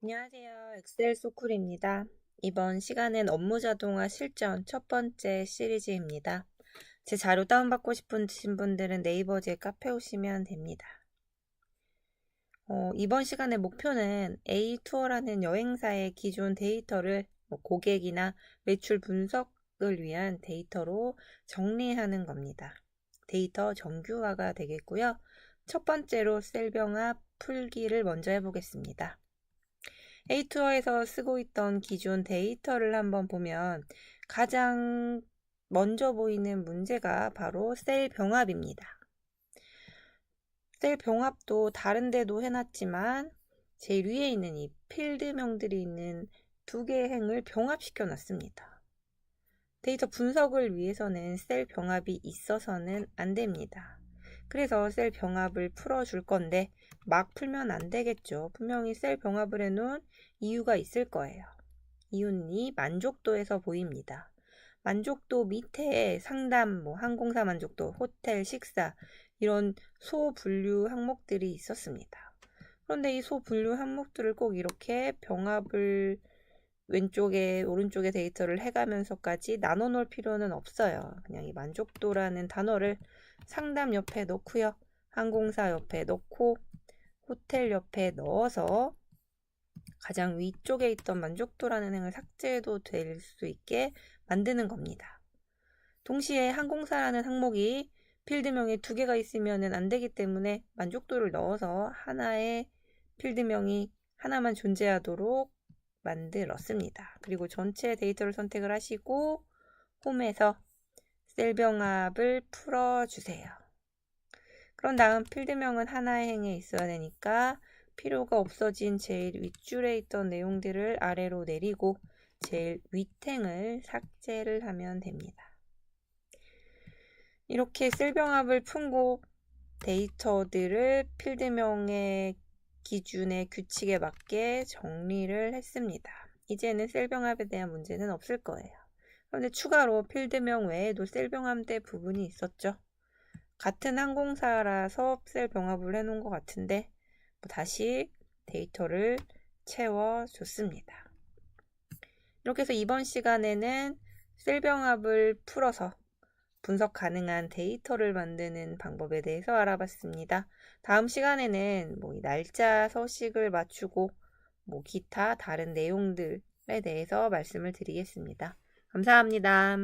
안녕하세요. 엑셀 소쿨입니다. 이번 시간엔 업무 자동화 실전 첫 번째 시리즈입니다. 제 자료 다운받고 싶으신 분들은 네이버 제 카페 오시면 됩니다. 어, 이번 시간의 목표는 A 투어라는 여행사의 기존 데이터를 뭐 고객이나 매출 분석을 위한 데이터로 정리하는 겁니다. 데이터 정규화가 되겠고요. 첫 번째로 셀 병합 풀기를 먼저 해보겠습니다. A2어에서 쓰고 있던 기존 데이터를 한번 보면 가장 먼저 보이는 문제가 바로 셀 병합입니다. 셀 병합도 다른 데도 해놨지만 제일 위에 있는 이 필드명들이 있는 두 개의 행을 병합시켜 놨습니다. 데이터 분석을 위해서는 셀 병합이 있어서는 안 됩니다. 그래서 셀 병합을 풀어줄 건데 막 풀면 안 되겠죠. 분명히 셀 병합을 해놓은 이유가 있을 거예요. 이유는 이 만족도에서 보입니다. 만족도 밑에 상담, 뭐 항공사 만족도, 호텔, 식사 이런 소분류 항목들이 있었습니다. 그런데 이 소분류 항목들을 꼭 이렇게 병합을 왼쪽에 오른쪽에 데이터를 해가면서까지 나눠 놓을 필요는 없어요. 그냥 이 만족도라는 단어를 상담 옆에 넣고요. 항공사 옆에 넣고 호텔 옆에 넣어서 가장 위쪽에 있던 만족도라는 행을 삭제해도 될 수 있게 만드는 겁니다. 동시에 항공사라는 항목이 필드명이 두 개가 있으면 안 되기 때문에 만족도를 넣어서 하나의 필드명이 하나만 존재하도록 만들었습니다. 그리고 전체 데이터를 선택을 하시고 홈에서 셀병합을 풀어주세요. 그런 다음 필드명은 하나의 행에 있어야 되니까 필요가 없어진 제일 윗줄에 있던 내용들을 아래로 내리고 제일 윗행을 삭제를 하면 됩니다. 이렇게 셀병합을 품고 데이터들을 필드명의 기준의 규칙에 맞게 정리를 했습니다. 이제는 셀병합에 대한 문제는 없을 거예요. 그런데 추가로 필드명 외에도 셀병합대 부분이 있었죠. 같은 항공사라서 셀 병합을 해놓은 것 같은데 뭐 다시 데이터를 채워줬습니다. 이렇게 해서 이번 시간에는 셀 병합을 풀어서 분석 가능한 데이터를 만드는 방법에 대해서 알아봤습니다. 다음 시간에는 뭐 날짜 서식을 맞추고 뭐 기타 다른 내용들에 대해서 말씀을 드리겠습니다. 감사합니다.